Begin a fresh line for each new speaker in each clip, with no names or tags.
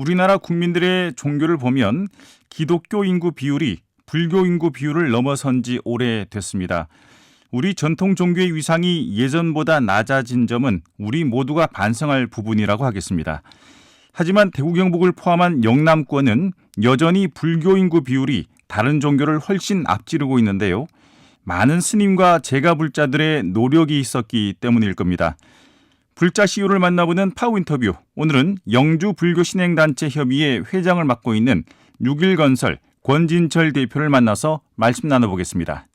우리나라 국민들의 종교를 보면 기독교 인구 비율이 불교 인구 비율을 넘어선 지 오래됐습니다. 우리 전통 종교의 위상이 예전보다 낮아진 점은 우리 모두가 반성할 부분이라고 하겠습니다. 하지만 대구 경북을 포함한 영남권은 여전히 불교 인구 비율이 다른 종교를 훨씬 앞지르고 있는데요. 많은 스님과 제가 불자들의 노력이 있었기 때문일 겁니다. 불자 시우를 만나보는 파우 인터뷰. 오늘은 영주 불교 신행단체 협의회 회장을 맡고 있는 6일건설 권진철 대표를 만나서 말씀 나눠보겠습니다.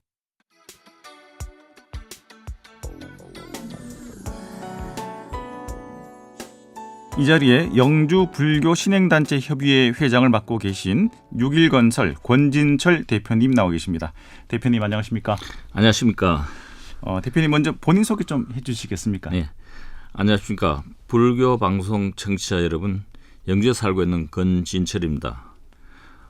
이 자리에 영주 불교 신행단체 협의회 회장을 맡고 계신 6일건설 권진철 대표님 나와 계십니다. 대표님 안녕하십니까?
안녕하십니까.
어, 대표님 먼저 본인 소개 좀 해주시겠습니까?
예. 안녕하십니까. 불교 방송 청취자 여러분, 영주에 살고 있는 건진철입니다.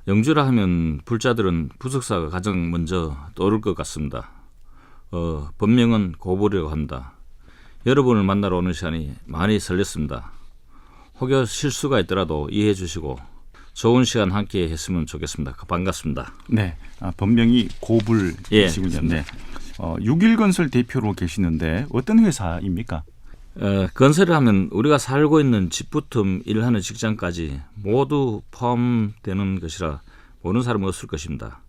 영주라 하면 불자들은 부석사가 가장 먼저 떠오를 것 같습니다. 어, 본명은 고보려고 한다. 여러분을 만나러 오는 시간이 많이 설렜습니다. 혹여 실수가 있더라도 이해해 주시고 좋은 시간 함께 했으면 좋겠습니다. 반갑습니다.
네, 아, 본명이 고불이시군요.
예,
네. 어, 6일 건설 대표로 계시는데 어떤 회사입니까?
어, 건설을 하면 우리가 살고 있는 집부터 일하는 직장까지 모두 포함되는 것이라 모르는 사람은 없을 것입니다.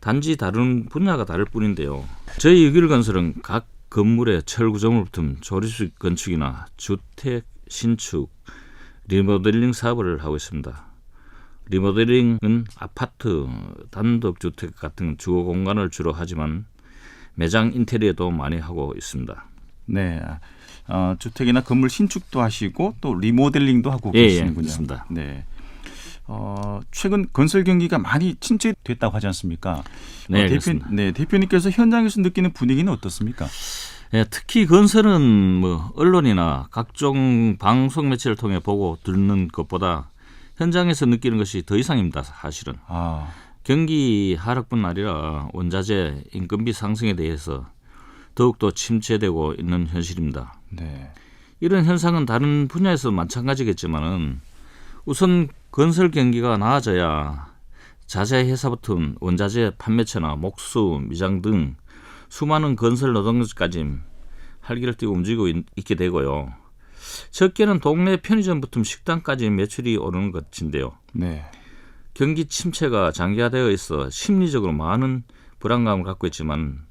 단지 다른 분야가 다를 뿐인데요. 저희 유길건설은 각 건물의 철구조물부터 조립식 건축이나 주택 신축, 리모델링 사업을 하고 있습니다. 리모델링은 아파트, 단독주택 같은 주거 공간을 주로 하지만 매장 인테리어도 많이 하고 있습니다.
네. 어, 주택이나 건물 신축도 하시고 또 리모델링도 하고
예, 예,
계시는군요.
그렇습니다.
네. 어, 최근 건설 경기가 많이 침체됐다고 하지 않습니까?
네,
어, 대표. 네, 대표님께서 현장에서 느끼는 분위기는 어떻습니까?
예, 특히 건설은 뭐 언론이나 각종 방송 매체를 통해 보고 듣는 것보다 현장에서 느끼는 것이 더 이상입니다. 사실은
아,
경기 하락뿐 아니라 원자재 인건비 상승에 대해서 더욱더 침체되고 있는 현실입니다.
네.
이런 현상은 다른 분야에서 마찬가지겠지만은 우선 건설 경기가 나아져야 자재 회사부터 원자재 판매처나 목수, 미장 등 수많은 건설 노동자까지 활기를 띠고 움직이고 있, 게 되고요. 적게는 동네 편의점부터 식당까지 매출이 오르는 것인데요.
네.
경기 침체가 장기화되어 있어 심리적으로 많은 불안감을 갖고 있지만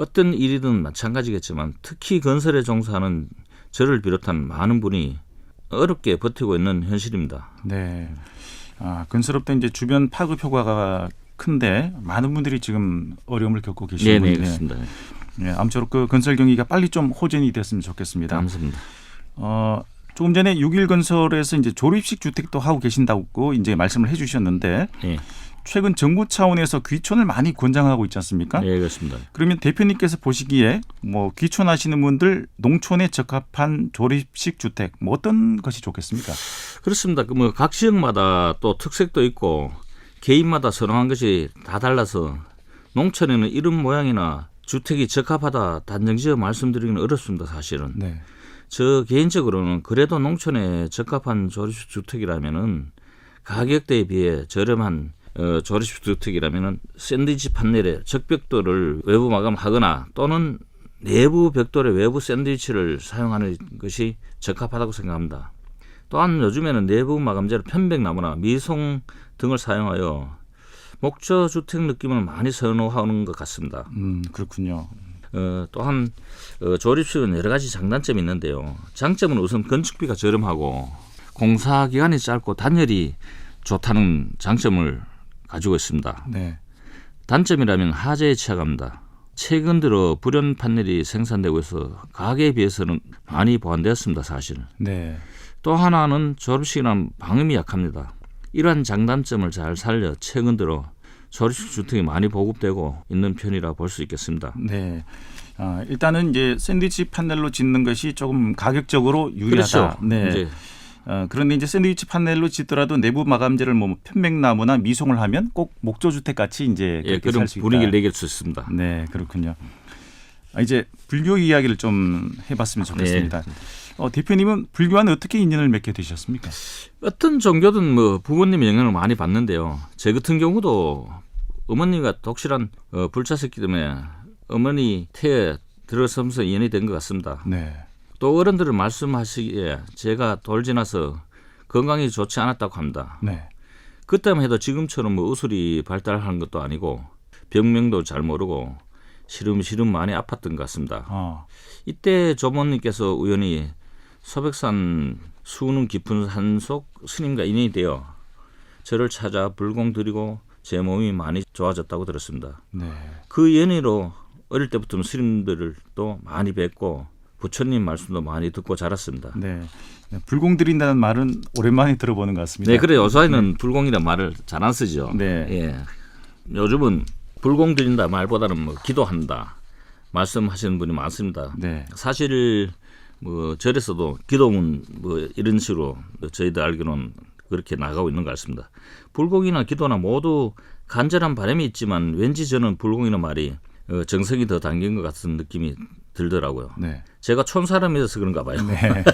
어떤 일이든 마찬가지겠지만 특히 건설에 종사하는 저를 비롯한 많은 분이 어렵게 버티고 있는 현실입니다.
네. 아, 건설업도 이제 주변 파급 효과가 큰데 많은 분들이 지금 어려움을 겪고
네,
계시는데
네, 그렇습니다.
네, 아무쪼록 그 건설 경기가 빨리 좀 호전이 됐으면 좋겠습니다.
감사합니다.
어, 조금 전에 6일 건설에서 이제 조립식 주택도 하고 계신다고 이제 말씀을 해주셨는데
예,
최근 정부 차원에서 귀촌을 많이 권장하고 있지 않습니까?
네, 그렇습니다.
그러면 대표님께서 보시기에 뭐 귀촌하시는 분들 농촌에 적합한 조립식 주택 뭐 어떤 것이 좋겠습니까?
그렇습니다. 그뭐각 지역마다 또 특색도 있고 개인마다 선호한 것이 다 달라서 농촌에는 이런 모양이나 주택이 적합하다 단정지어 말씀드리기는 어렵습니다. 사실은.
네.
저 개인적으로는 그래도 농촌에 적합한 조립식 주택이라면은 가격대에 비해 저렴한 어, 조립식 주택이라면은 샌드위치 판넬에 적벽돌을 외부 마감하거나 또는 내부 벽돌에 외부 샌드위치를 사용하는 것이 적합하다고 생각합니다. 또한 요즘에는 내부 마감재로 편백나무나 미송 등을 사용하여 목조 주택 느낌을 많이 선호하는 것 같습니다.
음 그렇군요.
어, 또한 어, 조립식은 여러 가지 장단점이 있는데요. 장점은 우선 건축비가 저렴하고 공사 기간이 짧고 단열이 좋다는 장점을 가지고 있습니다.
네.
단점이라면 하재에 취약합니다. 최근 들어 불연 판넬이 생산되고 있어 가격에 비해서는 많이 보완되었습니다. 사실은.
네.
또 하나는 조립식이란 방음이 약합니다. 이러한 장단점을 잘 살려 최근 들어 조립식 주택이 많이 보급되고 있는 편이라 볼 수 있겠습니다.
네. 아, 일단은 이제 샌드위치 판넬로 짓는 것이 조금 가격적으로 유리하다.
그렇죠.
네. 어, 그런데 이제 샌드위치 판넬로 짓더라도 내부 마감재를 뭐 편백나무나 미송을 하면 꼭 목조 주택 같이 이제
예, 그런. 분위기를 내길 수 있습니다.
네, 그렇군요. 아, 이제 불교 이야기를 좀 해봤으면 좋겠습니다. 어, 대표님은 불교와는 어떻게 인연을 맺게 되셨습니까?
어떤 종교든 뭐 부모님 영향을 많이 받는데요. 제 같은 경우도 어머니가 독실한 어, 불자셨기 때문에 어머니 태에 들어서면서 인연이 된 것 같습니다.
네.
또 어른들은 말씀하시기에 제가 돌 지나서 건강이 좋지 않았다고 합니다.
네.
그때만 해도 지금처럼 뭐 의술이 발달한 것도 아니고 병명도 잘 모르고 시름시름 많이 아팠던 것 같습니다.
어,
이때 조모님께서 우연히 소백산 수능 깊은 산 속 스님과 인연이 되어 저를 찾아 불공 드리고 제 몸이 많이 좋아졌다고 들었습니다.
네.
그 연희로 어릴 때부터 스님들을 또 많이 뵙고 부처님 말씀도 많이 듣고 자랐습니다.
네. 불공 드린다는 말은 오랜만에 들어보는 것 같습니다.
네, 그래 요사이는 불공이라는 말을 잘 안 쓰죠.
네.
예. 요즘은 불공 드린다 말보다는 뭐 기도한다 말씀하시는 분이 많습니다.
네.
사실 뭐 절에서도 기도문 뭐 이런 식으로 저희들 알기로는 그렇게 나가고 있는 것 같습니다. 불공이나 기도나 모두 간절한 바람이 있지만 왠지 저는 불공이나 말이 어, 정성이 더 담긴 것 같은 느낌이 들더라고요.
네.
제가 촌사람이라서 그런가 봐요.
네.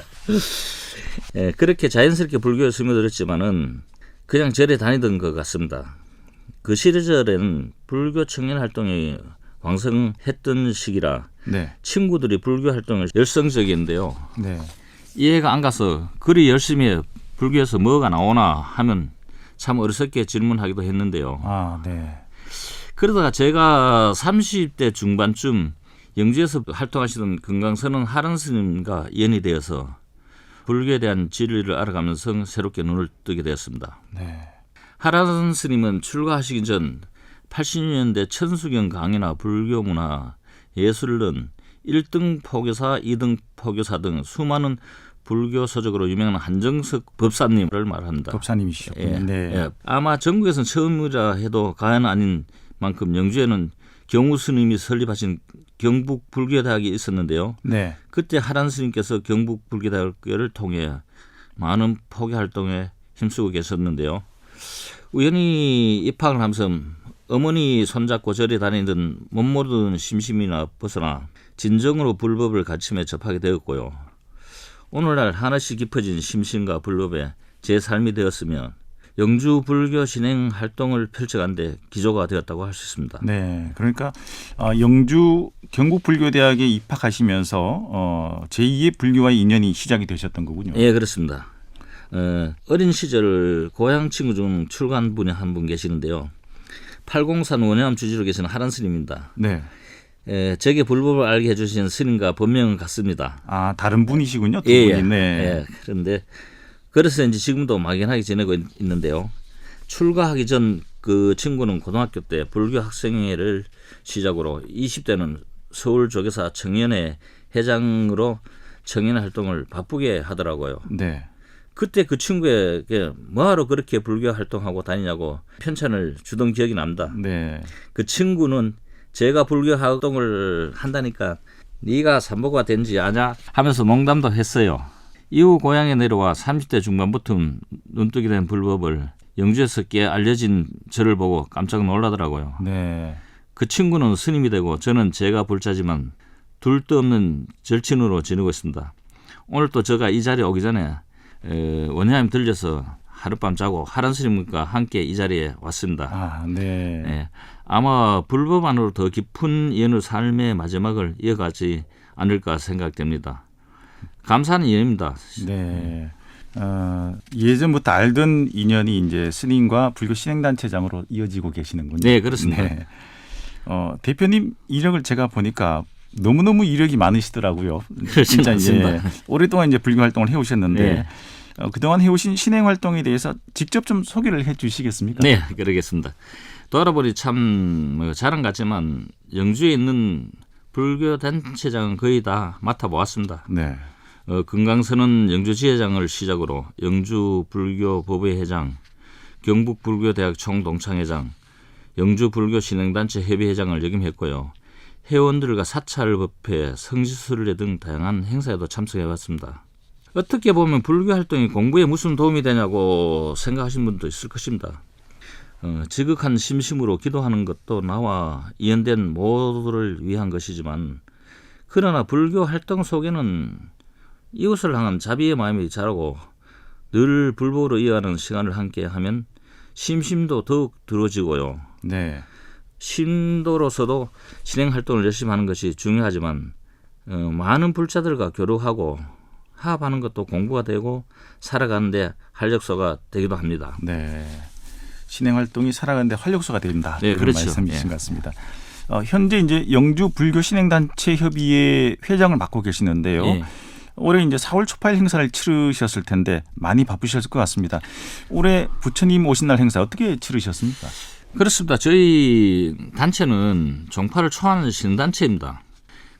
예, 그렇게 자연스럽게 불교에 스며들었지만은 그냥 절에 다니던 것 같습니다. 그 시절에는 불교 청년 활동이 왕성했던 시기라
네.
친구들이 불교 활동을 열성적이었는데요.
네.
이해가 안 가서 그리 열심히 해 불교에서 뭐가 나오나 하면 참 어리석게 질문하기도 했는데요.
아, 네.
그러다가 제가 30대 중반쯤 영주에서 활동하시던 금강선언 하른 스님과 연이 되어서 불교에 대한 진리를 알아가면서 새롭게 눈을 뜨게 되었습니다.
네.
하란 스님은 출가하시기 전 80년대 천수경 강의나 불교 문화, 예술론, 1등 포교사, 2등 포교사 등 수많은 불교 서적으로 유명한 한정석 법사님을 말합니다.
법사님이시죠.
예,
네.
예. 아마 전국에서는 처음이라 해도 과연 아닌 만큼 영주에는 경우 스님이 설립하신 경북 불교대학이 있었는데요.
네.
그때 하란 스님께서 경북 불교대학교를 통해 많은 포교 활동에 힘쓰고 계셨는데요. 우연히 입학을 하면서 어머니 손잡고 절에 다니던 못 모르던 심심이나 벗어나 진정으로 불법을 가르침에 접하게 되었고요. 오늘날 하나씩 깊어진 심신과 불법에 제 삶이 되었으며 영주 불교 진행 활동을 펼쳐간데 기조가 되었다고 할 수 있습니다.
네. 그러니까 어, 영주 경북 불교대학에 입학하시면서 어, 제2의 불교와의 인연이 시작이 되셨던 거군요.
예, 그렇습니다. 어, 어린 시절 고향 친구 중 출간 분이 한 분 계시는데요. 팔공산 원암 주지로 계시는 하란 스님입니다.
네.
에, 제게 불법을 알게 해주신 스님과 본명은 같습니다.
아, 다른 분이시군요. 두
예,
분이.
예.
네.
예, 그런데 그래서 이제 지금도 막연하게 지내고 있, 있는데요. 출가하기 전 그 친구는 고등학교 때 불교 학생회를 시작으로 20대는 서울 조계사 청년회 회장으로 청년 활동을 바쁘게 하더라고요.
네.
그때 그 친구에게 뭐하러 그렇게 불교 활동하고 다니냐고 편찬을 주던 기억이 납니다.
네.
그 친구는 제가 불교 활동을 한다니까 네가 삼보가 된지 아냐 하면서 농담도 했어요. 이후 고향에 내려와 30대 중반부터 눈뜨게 된 불법을 영주에서 꽤 알려진 저를 보고 깜짝 놀라더라고요.
네.
그 친구는 스님이 되고 저는 제가 불자지만 둘도 없는 절친으로 지내고 있습니다. 오늘 또 제가 이 자리에 오기 전에 에, 원장님 들려서 하룻밤 자고 하란 스님과 함께 이 자리에 왔습니다.
아, 네.
예, 아마 불법 안으로 더 깊은 연의 삶의 마지막을 이어가지 않을까 생각됩니다. 감사하는 일입니다.
네. 어, 예전부터 알던 인연이 이제 스님과 불교 신행단체장으로 이어지고 계시는군요.
네, 그렇습니다.
네. 어, 대표님 이력을 제가 보니까 너무너무 이력이 많으시더라고요.
그렇진
진짜 이제. 오랫동안 이제 불교 활동을 해오셨는데
네.
어, 그동안 해오신 신행 활동에 대해서 직접 좀 소개를 해 주시겠습니까?
네, 그러겠습니다. 돌아보니 참뭐 자랑 같지만 영주에 있는 불교 단체장은 거의 다 맡아보았습니다.
네.
어, 금강선은 영주 지회장을 시작으로 영주 불교 법회 회장, 경북 불교대학 총동창회장, 영주 불교 신행단체 협의회장을 역임했고요. 회원들과 사찰 법회, 성지순례 등 다양한 행사에도 참석해봤습니다. 어떻게 보면 불교 활동이 공부에 무슨 도움이 되냐고 생각하시는 분도 있을 것입니다. 어, 지극한 심심으로 기도하는 것도 나와 이연된 모두를 위한 것이지만 그러나 불교 활동 속에는 이웃을 향한 자비의 마음이 자라고 늘 불법으로 이어가는 시간을 함께 하면 심심도 더욱 들어지고요.
네.
신도로서도 진행 활동을 열심히 하는 것이 중요하지만 어, 많은 불자들과 교류하고 합하는 것도 공부가 되고 살아가는데 활력소가 되기도 합니다.
네. 신행 활동이 살아가는데 활력소가 됩니다.
네,
그런
그렇죠.
말씀이신
예.
것 같습니다. 어, 현재 이제 영주 불교 신행 단체 협의회 회장을 맡고 계시는데요.
예.
올해 이제 4월 초파일 행사를 치르셨을 텐데 많이 바쁘셨을 것 같습니다. 올해 부처님 오신 날 행사 어떻게 치르셨습니까?
그렇습니다. 저희 단체는 종파를 초하는 신단체입니다.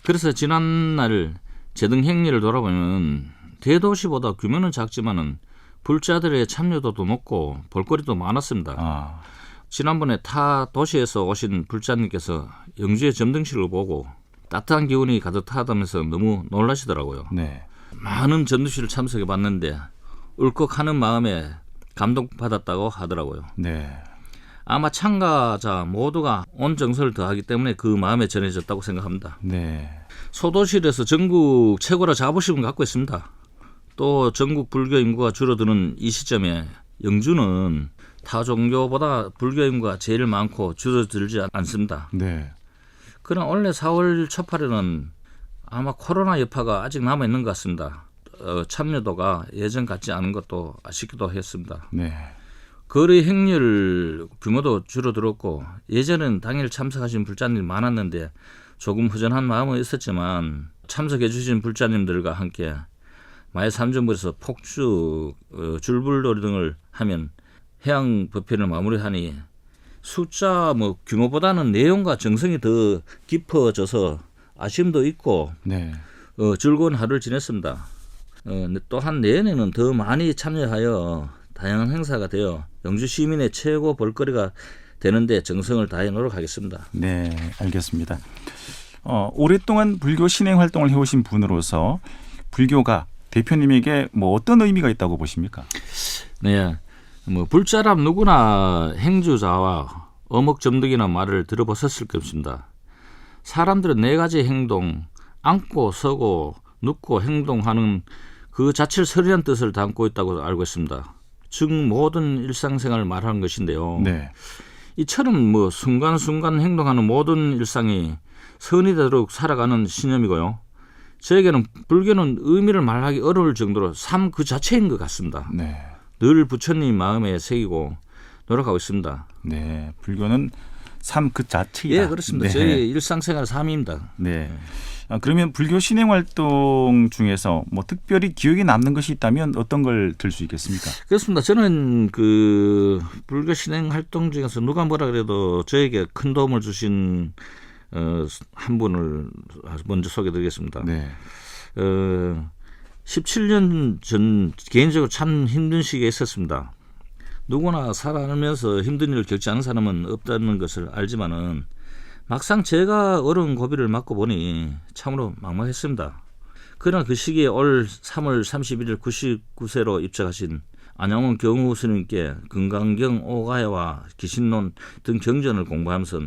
그래서 지난날 제등 행리를 돌아보면 대도시보다 규모는 작지만은 불자들의 참여도도 높고 볼거리도 많았습니다.
아,
지난번에 타 도시에서 오신 불자님께서 영주의 점등실을 보고 따뜻한 기운이 가득하다면서 너무 놀라시더라고요.
네.
많은 점등실을 참석해 봤는데 울컥하는 마음에 감동받았다고 하더라고요.
네.
아마 참가자 모두가 온 정서를 더하기 때문에 그 마음에 전해졌다고 생각합니다.
네.
소도시에서 전국 최고라 자부심을 갖고 있습니다. 또 전국 불교 인구가 줄어드는 이 시점에 영주는 타 종교보다 불교 인구가 제일 많고 줄어들지 않습니다.
네.
그러나 원래 4월 초팔에는 아마 코로나 여파가 아직 남아 있는 것 같습니다. 어, 참여도가 예전 같지 않은 것도 아쉽기도 했습니다.
네.
거리 행렬 규모도 줄어들었고 예전엔 당일 참석하신 불자님이 많았는데 조금 허전한 마음은 있었지만 참석해 주신 불자님들과 함께 마의 삼전부에서 폭주, 어, 줄불놀이 등을 하면 해양 법회를 마무리하니 숫자 뭐 규모보다는 내용과 정성이 더 깊어져서 아쉬움도 있고
네.
어, 즐거운 하루를 지냈습니다. 어, 또한 내년에는 더 많이 참여하여 다양한 행사가 되어 영주 시민의 최고 볼거리가 되는데 정성을 다해 노력하겠습니다.
네, 알겠습니다. 어, 오랫동안 불교 신행 활동을 해오신 분으로서 불교가 대표님에게 뭐 어떤 의미가 있다고 보십니까?
네, 뭐 불자람 누구나 행주자와 어묵점득이나 말을 들어보셨을 것입니다. 사람들은 네 가지 행동, 앉고 서고 눕고 행동하는 그 자체를 설이란 뜻을 담고 있다고 알고 있습니다. 즉 모든 일상생활을 말하는 것인데요.
네.
이처럼 뭐 순간순간 행동하는 모든 일상이 선이 되도록 살아가는 신념이고요. 저에게는 불교는 의미를 말하기 어려울 정도로 삶 그 자체인 것 같습니다.
네.
늘 부처님 마음에 새기고 노력하고 있습니다.
네. 불교는 삶 그 자체이다.
예, 그렇습니다.
네.
저희 일상생활 삶입니다.
네. 아, 그러면 불교 신행 활동 중에서 뭐 특별히 기억에 남는 것이 있다면 어떤 걸 들 수 있겠습니까?
그렇습니다. 저는 그 불교 신행 활동 중에서 누가 뭐라 그래도 저에게 큰 도움을 주신 어, 한 분을 먼저 소개드리겠습니다.
네.
어, 17년 전 개인적으로 참 힘든 시기에 있었습니다. 누구나 살아가면서 힘든 일을 겪지 않은 사람은 없다는 것을 알지만은 막상 제가 어려운 고비를 맞고 보니 참으로 막막했습니다. 그러나 그 시기에 올 3월 31일 99세로 입적하신 안양원 경우 스님께 금강경 오가야와 기신론 등 경전을 공부하면서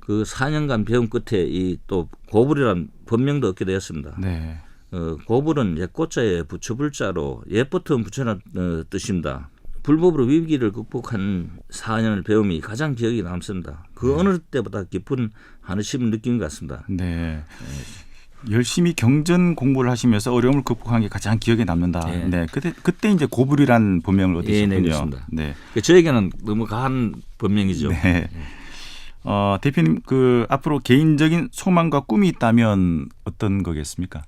그 4년간 배움 끝에 이 또 고불이란 법명도 얻게 되었습니다.
네.
어, 고불은 옛꽃자에 부처불자로 옛부터 부처란 어, 뜻입니다. 불법으로 위기를 극복한 4년을 배움이 가장 기억이 남습니다. 그 어느 때보다 깊은 한의심을 느낀 것 같습니다.
네. 열심히 경전 공부를 하시면서 어려움을 극복한 게 가장 기억에 남는다.
예.
네. 그때 그때 이제 고불이란 본명을
예, 네,
얻으셨군요. 네.
그 저에게는 너무 가한 법명이죠.
네. 어, 대표님 그 앞으로 개인적인 소망과 꿈이 있다면 어떤 거겠습니까?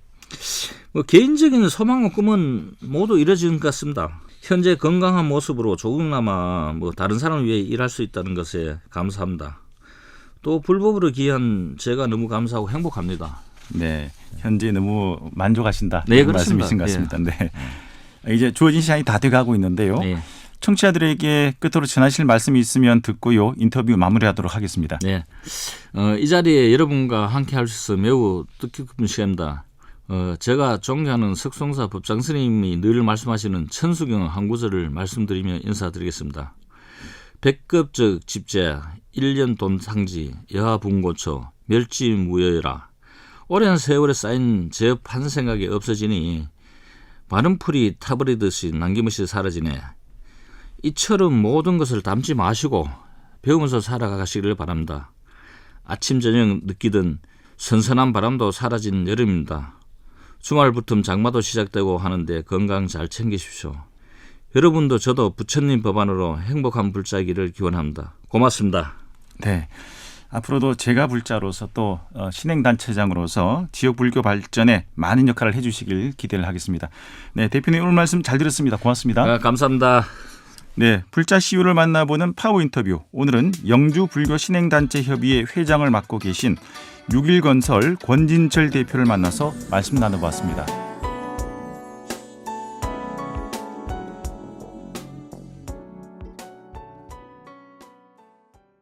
뭐 개인적인 소망과 꿈은 모두 이뤄진 것 같습니다. 현재 건강한 모습으로 조금나마 뭐 다른 사람을 위해 일할 수 있다는 것에 감사합니다. 또 불법으로 기한 제가 너무 감사하고 행복합니다.
네. 현재 너무 만족하신다.
네, 그렇습니다.
말씀이신 것 같습니다. 네. 이제 주어진 시간이 다 돼가고 있는데요.
네,
청취자들에게 끝으로 전하실 말씀이 있으면 듣고요. 인터뷰 마무리하도록 하겠습니다.
네. 어, 이 자리에 여러분과 함께 할 수 있어 매우 뜻깊은 시간입니다. 어, 제가 존경하는 석송사 법장 스님이 늘 말씀하시는 천수경 한 구절을 말씀드리며 인사드리겠습니다. 백급적 집제, 일년 돈상지, 여하분고처, 멸지무여라. 오랜 세월에 쌓인 죄업 한 생각이 없어지니 많은 풀이 타버리듯이 남김없이 사라지네. 이처럼 모든 것을 담지 마시고 배우면서 살아가시기를 바랍니다. 아침 저녁 느끼던 선선한 바람도 사라진 여름입니다. 주말부터 장마도 시작되고 하는데 건강 잘 챙기십시오. 여러분도 저도 부처님 법안으로 행복한 불자기를 기원합니다. 고맙습니다.
네. 앞으로도 제가 불자로서 또 어, 신행단체장으로서 지역 불교 발전에 많은 역할을 해주시길 기대를 하겠습니다. 네, 대표님 오늘 말씀 잘 들었습니다. 고맙습니다.
아, 감사합니다.
네, 불자 CU를 만나보는 파워 인터뷰. 오늘은 영주 불교 신행단체 협의회 회장을 맡고 계신 6.1건설 권진철 대표를 만나서 말씀 나눠봤습니다.